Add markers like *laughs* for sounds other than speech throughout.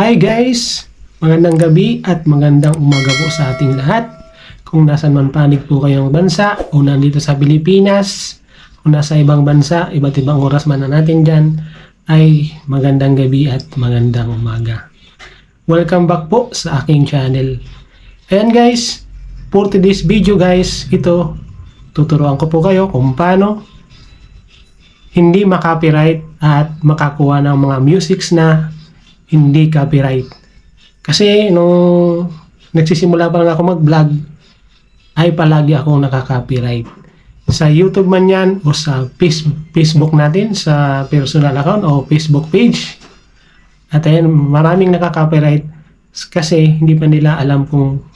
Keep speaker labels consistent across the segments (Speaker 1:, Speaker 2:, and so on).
Speaker 1: Hi guys! Magandang gabi at magandang umaga po sa ating lahat. Kung nasan man panig po kayong bansa o nandito sa Pilipinas o nasa ibang bansa, iba't ibang oras man na natin dyan, ay magandang gabi at magandang umaga. Welcome back po sa aking channel. Ayan guys, for today's video guys, ito, tuturuan ko po kayo kung paano hindi makopyright at makakuha ng mga musics na hindi copyright. Kasi nung nagsisimula pa lang ako mag-vlog, ay palagi akong nakaka-copyright. Sa YouTube man yan o sa face- Facebook natin, sa personal account o Facebook page. At ayan, maraming nakaka-copyright kasi hindi pa nila alam kung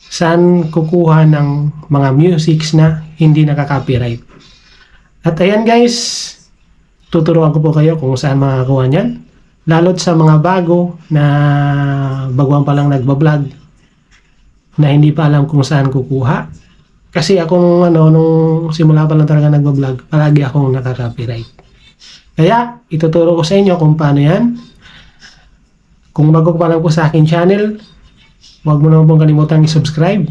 Speaker 1: saan kukuha ng mga musics na hindi nakaka-copyright. At ayan guys, tuturuan ko po kayo kung saan makakakuha niyan. Lalo't sa mga bago na baguhan pa lang nagbablog na hindi pa alam kung saan kukuha. Kasi akong ano, nung simula pa lang talaga nagbablog, palagi akong nakaka-copyright. Kaya, ituturo ko sa inyo kung paano yan. Kung bago pa lang po sa akin channel, huwag mo naman pong kalimutang i-subscribe.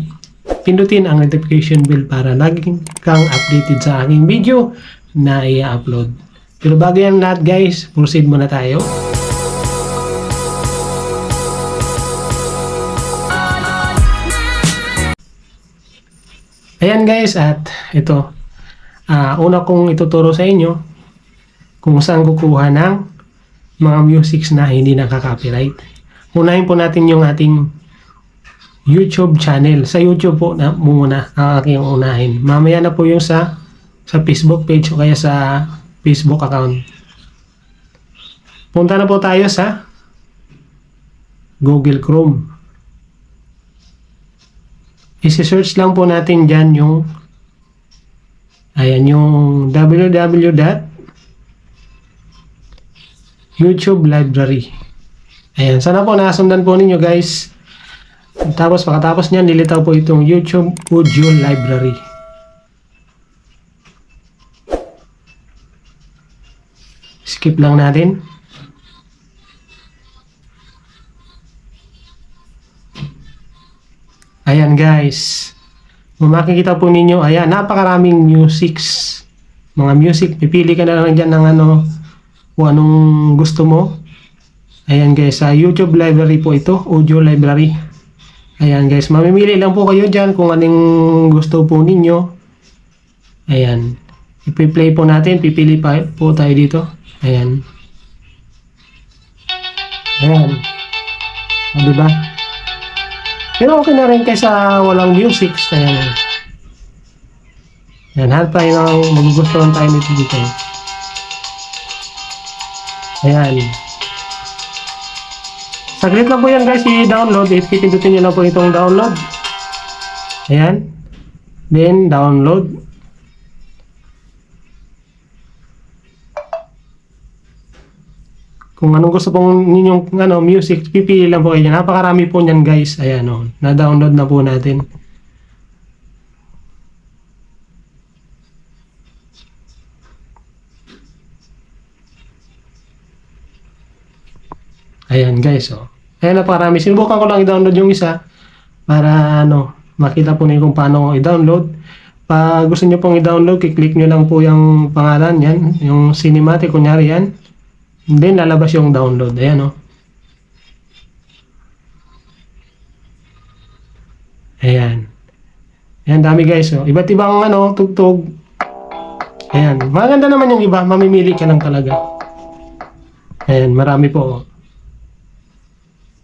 Speaker 1: Pindutin ang notification bell para laging kang updated sa aking video na i-upload. Pero bago yan lahat guys, proceed muna tayo. Ayan guys, at ito. ah una kong ituturo sa inyo kung saan kukuha ng mga musics na hindi nakaka-copyright. Unahin po natin yung ating YouTube channel. Sa YouTube po na muna ang aking unahin. Mamaya na po yung sa sa Facebook page o kaya sa Facebook account. Punta na po tayo sa Google Chrome. Isi-search lang po natin dyan yung ayan yung www. YouTube Library. Ayan, sana po nasundan po ninyo guys. Tapos pagkatapos niyan, nilitaw po itong YouTube Audio Library. Skip lang natin. Ayan guys. Kung makikita po ninyo, ayan, napakaraming musics. Mga music, pipili ka na lang dyan ng ano, kung anong gusto mo. Ayan guys, sa YouTube library po ito, audio library. Ayan guys, mamimili lang po kayo dyan kung anong gusto po ninyo. Ayan. Ipi-play po natin, pipili pa po tayo dito. Ayan. Ayan. O, diba? Pero okay na rin kaysa walang music. Ayan. Ayan, hanap tayo ng magugustuhan tayo nito dito. Ayan. Saglit lang po yan guys, i-download. Ipipindutin nyo lang po itong download. Ayan. Then, download. Kung anong gusto pong ninyong ano, music, pipili lang po kayo. Napakarami po niyan guys. Ayan o. Na-download na po natin. Ayan guys o. Ayan napakarami. Sinubukan ko lang i-download yung isa para ano, makita po niyo kung paano i-download. Pag gusto niyo pong i-download, kiklik niyo lang po yung pangalan yan, yung cinematic, kunyari yan. Then, lalabas yung download. Ayan, o. Ayan. Ayan, dami guys, oh. Iba't ibang, ano, tugtog. Ayan. Maganda naman yung iba. Mamimili ka lang talaga. Ayan, marami po. oh.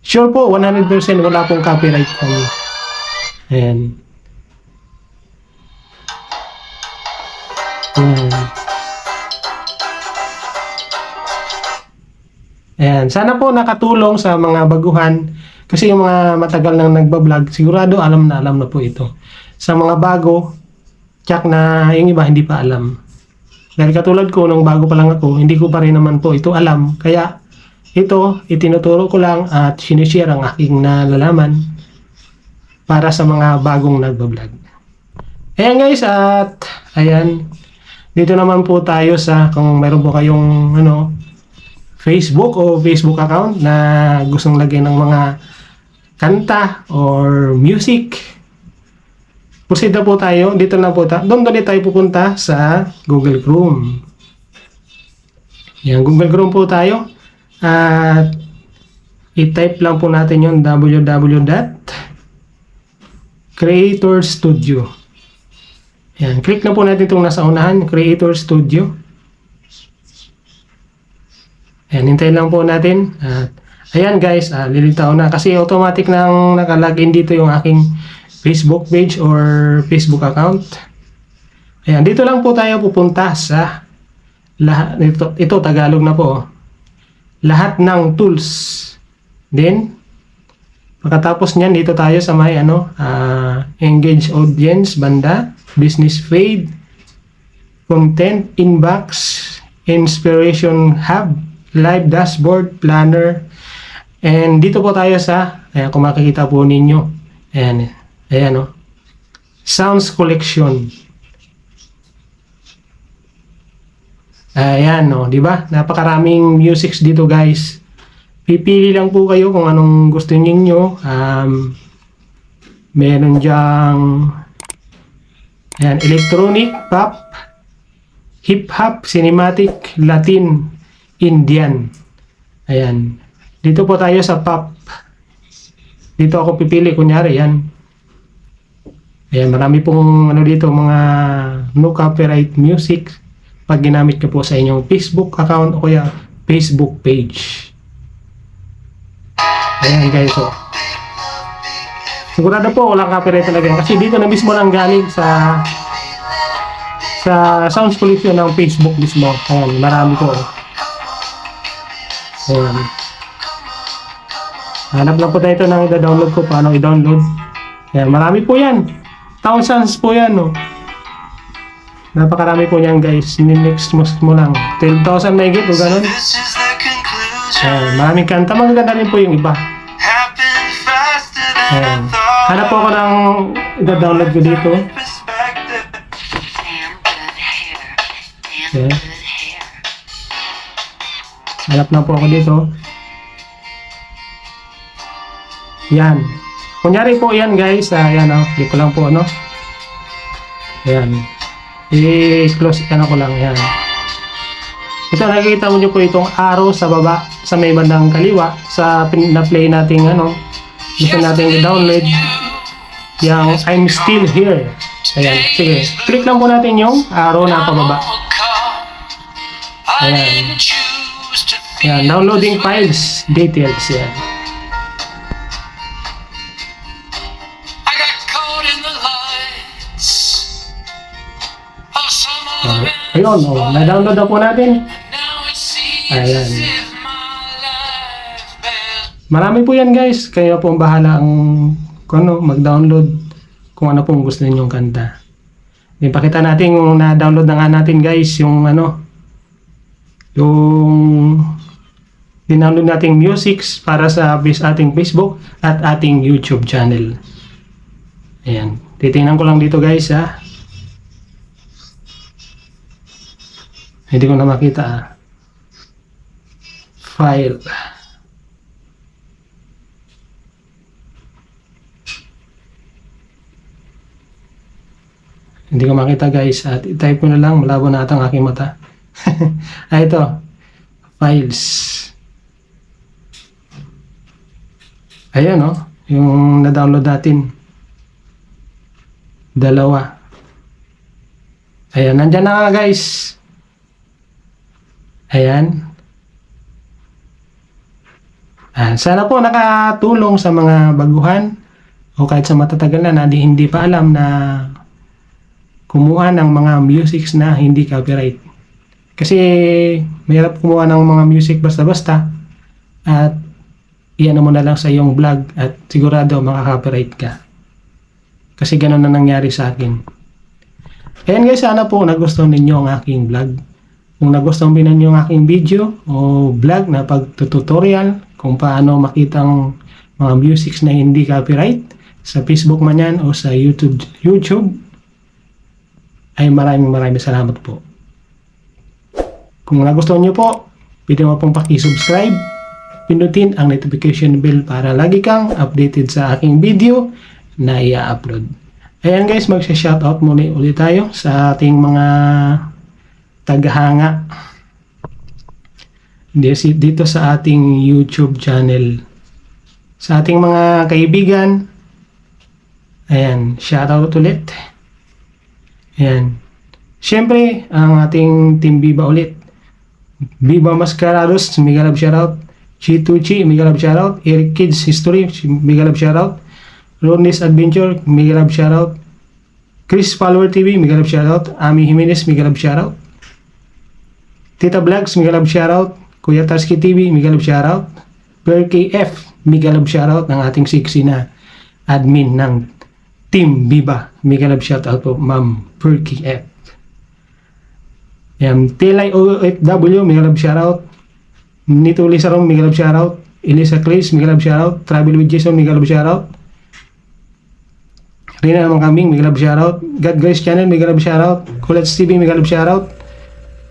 Speaker 1: Sure po, 100% wala pong copyright kami. Ayan. Ayan. Ayan, sana po nakatulong sa mga baguhan kasi yung mga matagal nang nagbablog, sigurado alam na alam na po ito. Sa mga bago, tsak na yung iba hindi pa alam. Dahil katulad ko, nung bago pa lang ako, hindi ko pa rin naman po ito alam. Kaya ito, itinuturo ko lang at sinishare ang aking nalalaman para sa mga bagong nagbablog. Ayan guys, at ayan, dito naman po tayo sa kung meron po kayong ano, Facebook o Facebook account na gustong lagyan ng mga kanta or music, proceed na po tayo. Dito na po tayo. Doon ulit tayo pupunta sa Google Chrome. Yan, Google Chrome po tayo. At i-type lang po natin yung www.creator studio. Yan, click na po natin itong nasa unahan, Creator Studio. Ayan, hintayin lang po natin. At, ayan guys, ah, lilitaw na. Kasi automatic nang nakalagin dito yung aking Facebook page or Facebook account. Ayan, dito lang po tayo pupunta sa lahat, ito, ito Tagalog na po. oh. Lahat ng tools. Then, pagkatapos niyan, dito tayo sa may ano, ah, engage audience, banda, business feed, content, inbox, inspiration hub, live dashboard, planner, and dito po tayo sa, ayan, kung makikita po ninyo, ayan, ayan o, sounds collection. Ayan, no, di ba? Napakaraming musics dito, guys. Pipili lang po kayo kung anong gusto niyo. Um, meron diyang ayan, electronic, pop, hip-hop, cinematic, Latin, Indian. Ayan. Dito po tayo sa pop. Dito ako pipili, kunyari, yan. Ayan, marami pong ano dito, mga no copyright music pag ginamit ko po sa inyong Facebook account o kaya Facebook page. Ayan guys, so. Sigurado po walang copyright talaga kasi dito na mismo lang galing sa sa sounds pollution ng Facebook mismo. Ayan, marami po. Ayan. Hanap lang po tayo ito ng i-download ko. Paano i-download? Ayan, marami po yan. Thousands po yan, no. Napakarami po niyan, guys. Ninext mo, mo lang. 12,000 na higit o ganun. Ayan, maraming kanta. Magaganda rin po yung iba. Ayan. Hanap po ako ng i-download ko dito.
Speaker 2: Perspective.
Speaker 1: Hanap lang po ako dito. Yan. Kunyari po yan guys. Ah, yan oh. Click ko lang po ano. Ayan. I-close ano ko lang. Yan. Ito nakikita mo nyo po itong arrow sa baba sa may bandang kaliwa sa na-play nating ano gusto nating i-download yung I'm still here. Ayan. Sige. Click lang po natin yung arrow na pababa. Ayan. Yan, downloading files, details, yan.
Speaker 2: Other
Speaker 1: Ayun, oh, na-download na po natin. Ayan. Marami po yan guys. Kayo po ang bahala ang kung ano, mag-download kung ano pong gusto ninyong kanta. Then pakita natin kung na-download na nga natin guys yung ano yung dinownload nating musics para sa bis- ating Facebook at ating YouTube channel. Ayan. Titingnan ko lang dito guys ha. Hindi ko na makita ah. File. Hindi ko makita guys at i-type ko na lang malabo na ata ang aking mata. *laughs* ah ito. Files. Ayan oh. Yung na-download natin. Dalawa. Ayan. Nandyan na nga guys. Ayan. Ah, sana po nakatulong sa mga baguhan o kahit sa matatagal na na di- hindi pa alam na kumuha ng mga musics na hindi copyright. Kasi mahirap kumuha ng mga music basta-basta at iyan mo na lang sa iyong vlog at sigurado makaka-copyright ka. Kasi ganun na nangyari sa akin. Ayan guys, sana po nagustuhan ninyo ang aking vlog. Kung nagustuhan din ninyo ang aking video o vlog na pagtututorial kung paano makita ang mga musics na hindi copyright sa Facebook man yan o sa YouTube, YouTube ay maraming maraming salamat po. Kung nagustuhan nyo po, pwede mo pong pakisubscribe. Pinutin ang notification bell para lagi kang updated sa aking video na i-upload. Ayan guys, magsha-shoutout muna ulit tayo sa ating mga tagahanga Di- dito sa ating YouTube channel. Sa ating mga kaibigan, ayan, shoutout ulit. Ayan. Siyempre, ang ating Team Viva ulit. Viva Mascarados, mega love shoutout. Chituchi, mega love shoutout. Eric Kids History, mega love shoutout. Ronnie's Adventure, mega love shoutout. Chris Follower TV, mega love shoutout. Ami Jimenez, mega love shoutout. Tita Vlogs, mega love shoutout. Kuya Tarski TV, mega love shoutout. Per KF, mega love shoutout ng ating sexy na admin ng Team Viva. Mega love shoutout po, Ma'am Per KF. Yan, Tilay OFW, mega love shoutout. Nito Lisarong, mega love shoutout. Elisa Chris, mega love shoutout. Travel with Jason, mega love shoutout. Rina naman Kambing, mega love shoutout. God Grace Channel, mega love shoutout. Kulats TV, mega love shoutout.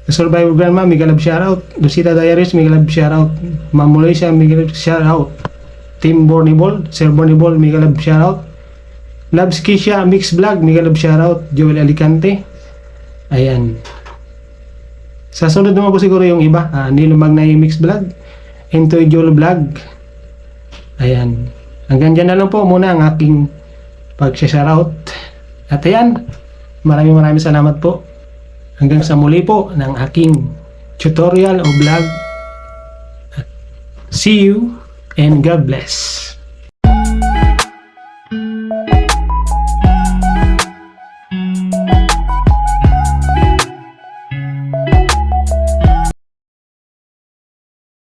Speaker 1: The Survivor Grandma, mega love shoutout. Lucita Diaries, mega love shoutout. Ma'am Malaysia, mega love shoutout. Team Borniball, Sir Borniball, mega love shoutout. Labs Kisha, Mix Vlog, mega love shoutout. Joel Alicante. Ayan. Sa sunod naman po siguro yung iba. Ah, Nilo Magnay Mix Vlog. Entoy Joel Vlog. Ayan. Hanggang dyan na lang po muna ang aking pag-shoutout. At ayan, maraming maraming salamat po. Hanggang sa muli po ng aking tutorial o vlog. See you and God bless.